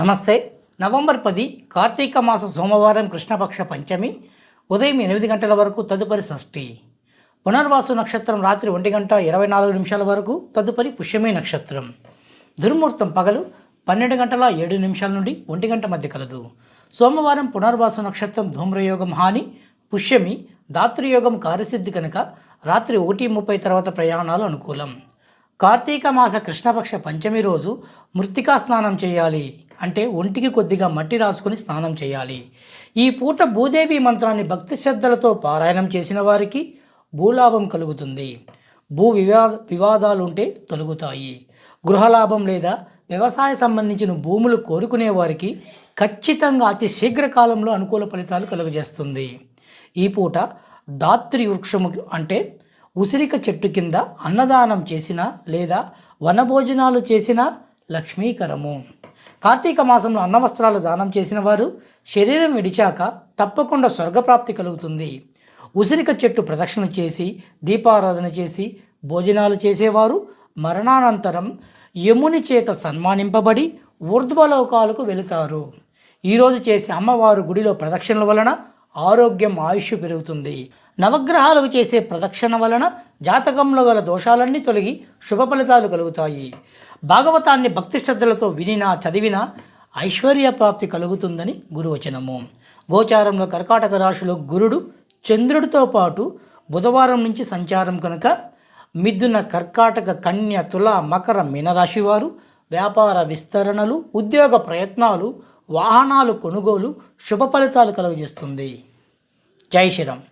నమస్తే. నవంబర్ పది కార్తీక మాస సోమవారం కృష్ణపక్ష పంచమి. ఉదయం ఎనిమిది గంటల వరకు తదుపరి షష్ఠి. పునర్వాసు నక్షత్రం రాత్రి ఒంటి గంట ఇరవై నాలుగు నిమిషాల వరకు తదుపరి పుష్యమి నక్షత్రం. దుర్ముహూర్తం పగలు పన్నెండు గంటల ఏడు నిమిషాల నుండి ఒంటి గంట మధ్య కలదు. సోమవారం పునర్వాసు నక్షత్రం ధూమ్రయోగం హాని పుష్యమి దాతృయోగం కార్యసిద్ధి కనుక రాత్రి ఒకటి ముప్పై తర్వాత ప్రయాణాలు అనుకూలం. కార్తీక మాస కృష్ణపక్ష పంచమి రోజు మృతికా స్నానం చేయాలి. అంటే ఒంటికి కొద్దిగా మట్టి రాసుకుని స్నానం చేయాలి. ఈ పూట భూదేవి మంత్రాన్ని భక్తి శ్రద్ధలతో పారాయణం చేసిన వారికి భూలాభం కలుగుతుంది. భూ వివా వివాదాలు ఉంటే తొలగుతాయి. గృహలాభం లేదా వ్యవసాయ సంబంధించిన భూములు కోరుకునే వారికి ఖచ్చితంగా అతి శీఘ్రకాలంలో అనుకూల ఫలితాలు కలుగజేస్తుంది. ఈ పూట దాత్రి వృక్షము అంటే ఉసిరిక చెట్టు కింద అన్నదానం చేసిన లేదా వనభోజనాలు చేసిన లక్ష్మీకరము. కార్తీక మాసంలో అన్నవస్త్రాలు దానం చేసిన వారు శరీరం విడిచాక తప్పకుండా స్వర్గప్రాప్తి కలుగుతుంది. ఉసిరిక చెట్టు ప్రదక్షిణ చేసి దీపారాధన చేసి భోజనాలు చేసేవారు. మరణానంతరం యముని చేత సన్మానింపబడి ఊర్ధ్వలోకాలకు వెళుతారు. ఈరోజు చేసే అమ్మవారు గుడిలో ప్రదక్షిణల వలన ఆరోగ్యం ఆయుష్ పెరుగుతుంది. నవగ్రహాలకు చేసే ప్రదక్షిణ వలన జాతకంలో గల దోషాలన్నీ తొలగి శుభ ఫలితాలు కలుగుతాయి. భాగవతాన్ని భక్తి శ్రద్ధలతో వినినా చదివినా ఐశ్వర్య ప్రాప్తి కలుగుతుందని గురువచనము. గోచారంలో కర్కాటక రాశిలో గురుడు చంద్రుడితో పాటు బుధవారం నుంచి సంచారం కనుక మిథున కర్కాటక కన్య తుల మకర మీనరాశివారు వ్యాపార విస్తరణలు ఉద్యోగ ప్రయత్నాలు వాహనాలు కొనుగోలు శుభ ఫలితాలు కలుగజేస్తుంది. జై శ్రీరామ్.